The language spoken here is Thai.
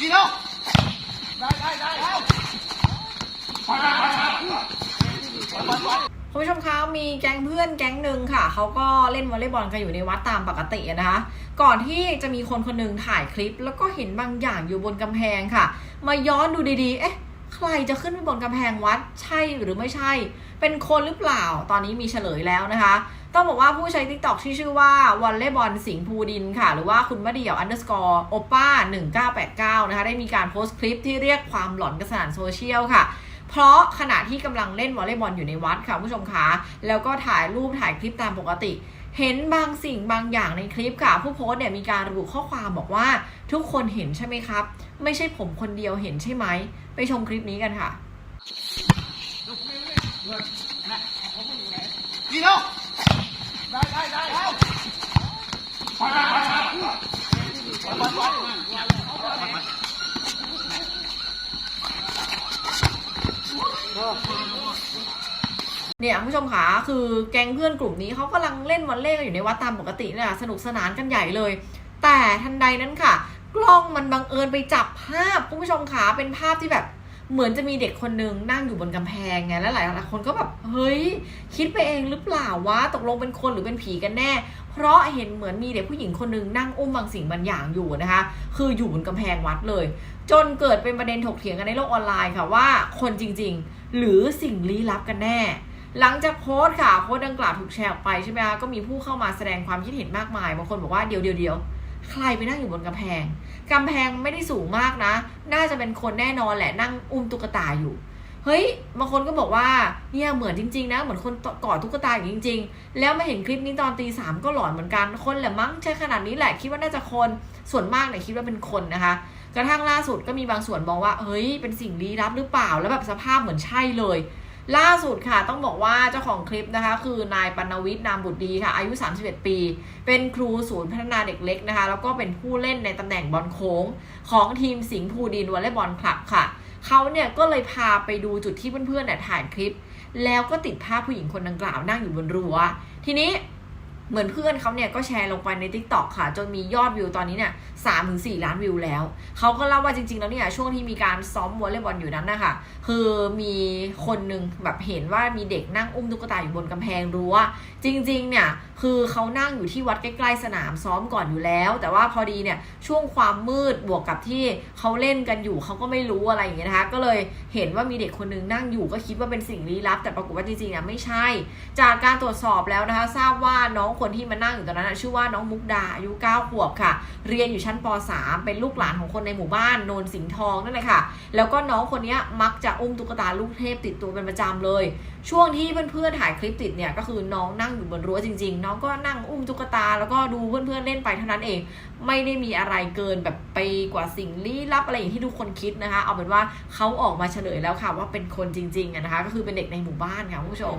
ดีแล้วได้ได้ได้คุณผู้ชมคะมีแก๊งเพื่อนแก๊งหนึ่งค่ะ เขาก็เล่นวอลเลย์บอลกันอยู่ในวัดตามปกตินะคะ ก่อนที่จะมีคนคนหนึ่งถ่ายคลิป แล้วก็เห็นบางอย่างอยู่บนกำแพงค่ะ มาย้อนดูดีๆ เอ๊ะ ใครจะขึ้นไปบนกำแพงวัดใช่หรือไม่ใช่ เป็นคนหรือเปล่าตอนนี้มีเฉลยแล้วนะคะ ต้องบอกว่าผู้ใช้ TikTok ที่ชื่อว่าวอลเลย์บอลสิงห์ภูดินค่ะ หรือว่าคุณมะเดี่ยว underscore โอป้า1989 นะคะ ได้มีการโพสต์คลิปที่เรียกความหลอนกระสานโซเชียลค่ะเพราะขณะที่กำลังเล่นวอลเลย์บอลอยู่ในวัดค่ะผู้ชมคะแล้วก็ถ่ายรูปถ่ายคลิปตามปกติ เห็นบางสิ่งบางอย่างในคลิปค่ะ ผู้โพสต์เนี่ยมีการระบุข้อความบอกว่า ทุกคนเห็นใช่ไหมครับ ไม่ใช่ผมคนเดียวเห็นใช่ไหม ไปชมคลิปนี้กันค่ะดีแล้วได้ได้ได้แล้วเนี่ยคุณผู้ชมคะคือแก๊งเพื่อนกลุ่มนี้เขากำลังเล่นวอลเลย์กันอยู่ในวัดตามปกติเนี่ยสนุกสนานกันใหญ่เลย แต่ทันใดนั้นค่ะ กล้องมันบังเอิญไปจับภาพคุณผู้ชมคะเป็นภาพที่แบบเหมือนจะมีเด็กคนนึงนั่งอยู่บนกำแพงไงแล้วหลายหลายคนก็แบบเฮ้ย คิดไปเองหรือเปล่าวะตกลงเป็นคนหรือเป็นผีกันแน่ เพราะเห็นเหมือนมีเด็กผู้หญิงคนนึงนั่งอุ้มบางสิ่งบางอย่างอยู่นะคะ คืออยู่บนกำแพงวัดเลย จนเกิดเป็นประเด็นถกเถียงกันในโลกออนไลน์ค่ะว่าคนจริง ๆ หรือสิ่งลี้ลับกันแน่ หลังจากโพสต์ค่ะโพสต์ดังกล่าวถูกแชร์ออกไปใช่ไหมคะก็มีผู้เข้ามาแสดงความคิดเห็นมากมายบางคนบอกว่าเดี๋ยวเดี๋ยวเดี๋ยว ใครไปนั่งอยู่บนกำแพงกำแพงไม่ได้สูงมากนะ น่าจะเป็นคนแน่นอนแหละนั่งอุ้มตุ๊กตาอยู่ เฮ้ย บางคนก็บอกว่าเนี่ยเหมือนจริง ๆ นะ เหมือนคนกอดตุ๊กตาอยู่จริง ๆ แล้วมาเห็นคลิปนี้ตอนตีสามก็หลอนเหมือนกัน คนแหละมั้งใช่ขนาดนี้แหละ คิดว่าน่าจะคน ส่วนมากเนี่ยคิดว่าเป็นคนนะคะ กระทั่งล่าสุดก็มีบางส่วนมองว่า เฮ้ย เป็นสิ่งลี้ลับหรือเปล่า แล้วแบบสภาพเหมือนใช่เลย ล่าสุดค่ะต้องบอกว่าเจ้าของคลิปนะคะ คือนายปนวิทย์นามบุตรดีค่ะ อายุ 31 ปี เป็นครูศูนย์พัฒนาเด็กเล็กนะคะ แล้วก็เป็นผู้เล่นในตำแหน่งบอลโค้ง ของทีมสิงห์ภูดินวอลเลย์บอลคลับค่ะ เขาเนี่ยก็เลยพาไปดูจุดที่เพื่อนๆเนี่ยถ่ายคลิป แล้วก็ติดภาพผู้หญิงคนดังกล่าวนั่งอยู่บนรั้วทีนี้ เหมือนเพื่อนเขาเนี่ยก็แชร์ลงไปใน t ิ k t o k ค่ะ จนมียอดวิวตอนนี้เนี่ยสามถึงสี่ล้านวิวแล้ว เขาก็เล่าว่าจริง ๆ แล้วเนี่ยช่วงที่มีการซ้อมวอลเลย์บอลอยู่นั้นนะคะคือมีคนหนึ่งแบบเห็นว่ามีเด็กนั่งอุ้มตุ๊กตาอยู่บนกำแพงรั้วจริง ๆ เนี่ยคือเขานั่งอยู่ที่วัดใกล้ๆสนามซ้อมก่อนอยู่แล้ว แต่ว่าพอดีเนี่ยช่วงความมืดบวกกับที่เขาเล่นกันอยู่เขาก็ไม่รู้อะไรอย่างเงี้ยนะคะ ก็เลยเห็นว่ามีเด็กคนหนึงนั่งอยู่ก็คิดว่าเป็นสิ่งลี้ลับ แต่ปรากฏว่าจริงๆอะไม่ใช่ จากการตรวจสอบแล้วนะคะ ทราบว่าน้องคนที่มานั่งอยู่ตอนนั้นชื่อว่าน้องมุกดาอายุ9ขวบค่ะ เรียนอยู่ชั้นป .3 เป็นลูกหลานของคนในหมู่บ้านโนนสิงห์ทองนั่นแหละค่ะ แล้วก็น้องคนนี้มักจะอุ้มตุ๊กตาลูกเทพติดตัวเป็นประจำเลย ช่วงที่เพื่อนๆถ่ายคลิปติดเนี่ยก็คือน้องนั่งอยู่บนรั้วจริง ๆ น้องก็นั่งอุ้มตุ๊กตาแล้วก็ดูเพื่อนๆเล่นไปเท่านั้นเอง ไม่ได้มีอะไรเกินแบบไปกว่าสิ่งลี้ลับอะไรอย่างที่ทุกคนคิดนะคะ เอาเป็นว่าเขาออกมาเฉลยแล้วค่ะว่าเป็นคนจริงๆนะคะ ก็คือเป็นเด็กในหมู่บ้านค่ะคุณผู้ชม